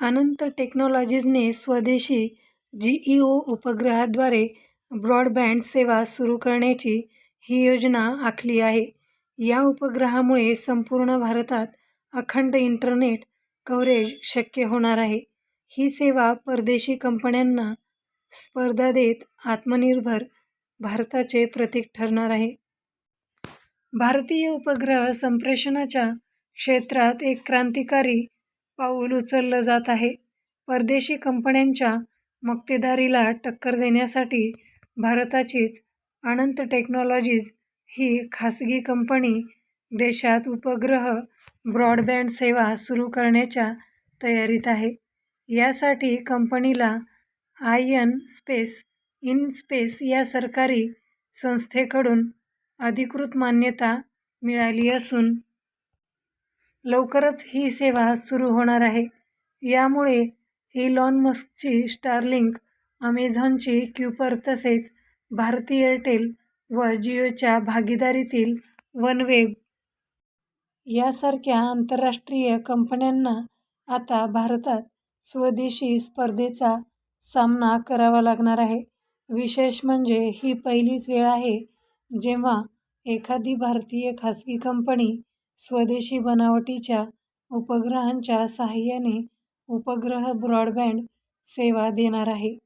अनंत टेक्नॉलॉजीजने स्वदेशी जी.ई.ओ उपग्रहाद्वारे ब्रॉडबँड सेवा सुरू करण्याची ही योजना आखली आहे. या उपग्रहामुळे संपूर्ण भारतात अखंड इंटरनेट कव्हरेज शक्य होणार आहे. ही सेवा परदेशी कंपन्यांना स्पर्धा देत आत्मनिर्भर भारताचे प्रतीक ठरणार आहे. भारतीय उपग्रह संप्रेषणाच्या क्षेत्रात एक क्रांतिकारी पाऊल उचललं जात आहे. परदेशी कंपन्यांच्या मक्तेदारीला टक्कर देण्यासाठी भारताचीच अनंत टेक्नॉलॉजीज ही खासगी कंपनी देशात उपग्रह ब्रॉडबँड सेवा सुरू करण्याच्या तयारीत आहे. यासाठी कंपनीला I N space in space या सरकारी संस्थेकडून अधिकृत मान्यता मिळाली असून लवकरच ही सेवा सुरू होणार आहे. यामुळे इलॉन मस्कची स्टारलिंक, अमेझॉनची क्युपर तसेच भारती एअरटेल व जिओच्या भागीदारीतील वनवेब यासारख्या आंतरराष्ट्रीय कंपन्यांना आता भारतात स्वदेशी स्पर्धेचा सामना करावा लागणार आहे. विशेष म्हणजे ही पहिलीच वेळ आहे जेव्हा एखादी भारतीय खासगी कंपनी स्वदेशी बनावटीच्या उपग्रहांच्या साहाय्याने उपग्रह ब्रॉडबँड सेवा देणार आहे.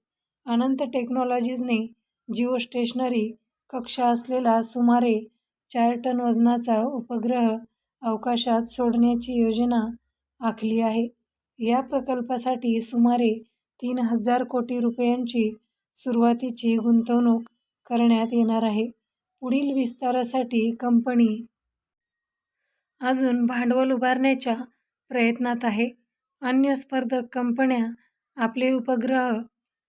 अनंत टेक्नॉलॉजीजने जिओ स्टेशनरी कक्षा असलेला सुमारे चार टन वजनाचा उपग्रह अवकाशात सोडण्याची योजना आखली आहे. या प्रकल्पासाठी सुमारे तीन हजार कोटी रुपयांची सुरुवातीची गुंतवणूक करण्यात येणार आहे. पुढील विस्तारासाठी कंपनी अजून भांडवल उभारण्याच्या प्रयत्नात आहे. अन्य स्पर्धक कंपन्या आपले उपग्रह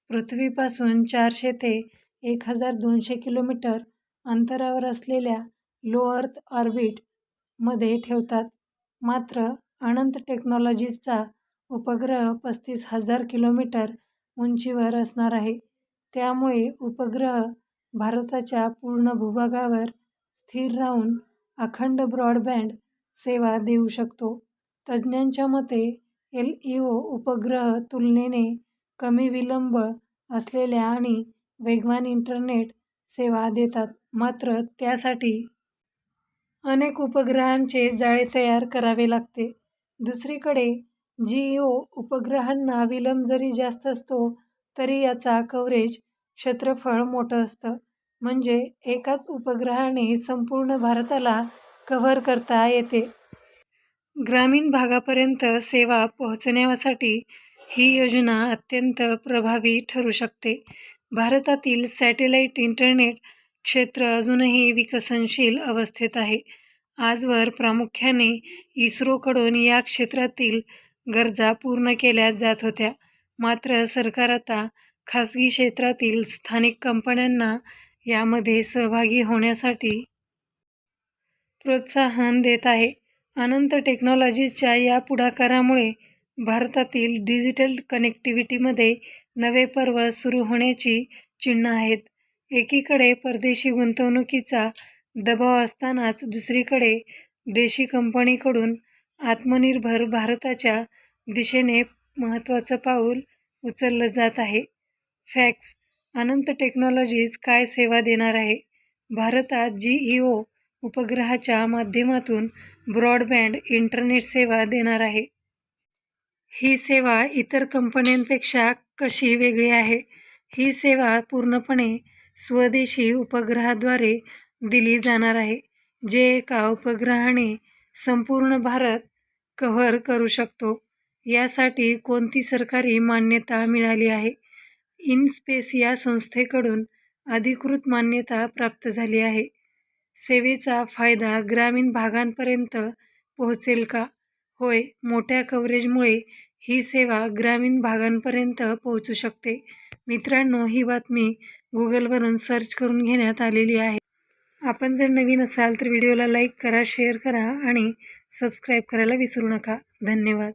पृथ्वीपासून चारशे ते एक हजार दोनशे किलोमीटर अंतरावर असलेल्या लो अर्थ ऑर्बिटमध्ये ठेवतात. मात्र अनंत टेक्नॉलॉजीजचा उपग्रह पस्तीस हजार किलोमीटर उंचीवर असणार आहे. त्यामुळे उपग्रह भारताच्या पूर्ण भूभागावर स्थिर राहून अखंड ब्रॉडबँड सेवा देऊ शकतो. तज्ज्ञांच्या मते एल ओ उपग्रह तुलनेने कमी विलंब असलेल्या आणि वेगवान इंटरनेट सेवा देतात. मात्र त्यासाठी अनेक उपग्रहांचे जाळे तयार करावे लागते. दुसरीकडे जी.ई.ओ उपग्रहांना विलंब जरी जास्त असतो तरी याचा कव्हरेज क्षेत्रफळ मोठं असतं. म्हणजे एकाच उपग्रहाने संपूर्ण भारताला कव्हर करता येते. ग्रामीण भागापर्यंत सेवा पोहोचण्यासाठी ही योजना अत्यंत प्रभावी ठरू शकते. भारतातील सॅटेलाईट इंटरनेट क्षेत्र अजूनही विकसनशील अवस्थेत आहे. आजवर प्रामुख्याने इस्रोकडून या क्षेत्रातील गरजा पूर्ण केल्या जात होत्या. मात्र सरकार आता खासगी क्षेत्रातील स्थानिक कंपन्यांना यामध्ये सहभागी होण्यासाठी प्रोत्साहन देत आहे. अनंत टेक्नॉलॉजीजच्या या पुढाकारामुळे भारतातील डिजिटल कनेक्टिव्हिटीमध्ये नवे पर्व सुरू होण्याची चिन्हं आहेत. एकीकडे परदेशी गुंतवणुकीचा दबाव असतानाच दुसरीकडे देशी कंपनीकडून आत्मनिर्भर भारताच्या दिशेने महत्त्वाचं पाऊल उचललं जात आहे. फॅक्स अनंत टेक्नॉलॉजीज काय सेवा देणार आहे? भारतात जी ई ओ उपग्रहाच्या माध्यमातून ब्रॉडबँड इंटरनेट सेवा देणार आहे. ही सेवा इतर कंपन्यांपेक्षा कशी वेगळी आहे? ही सेवा पूर्णपणे स्वदेशी उपग्रहाद्वारे दिली जाणार आहे. जे एका उपग्रहाने संपूर्ण भारत कव्हर करू शकतो. यासाठी कोणती सरकारी मान्यता मिळाली आहे? इन स्पेस या संस्थेकडून अधिकृत मान्यता प्राप्त झाली आहे. सेवेचा फायदा ग्रामीण भागांपर्यंत पोहोचेल का? होय, मोठ्या कव्हरेजमुळे ही सेवा ग्रामीण भागांपर्यंत पोहोचू शकते. मित्रांनो, ही बातमी गुगलवरून सर्च करून घेण्यात आलेली आहे. आपण जर नवीन असाल तर व्हिडिओला लाईक करा, शेअर करा आणि सबस्क्राईब करायला विसरू नका. धन्यवाद.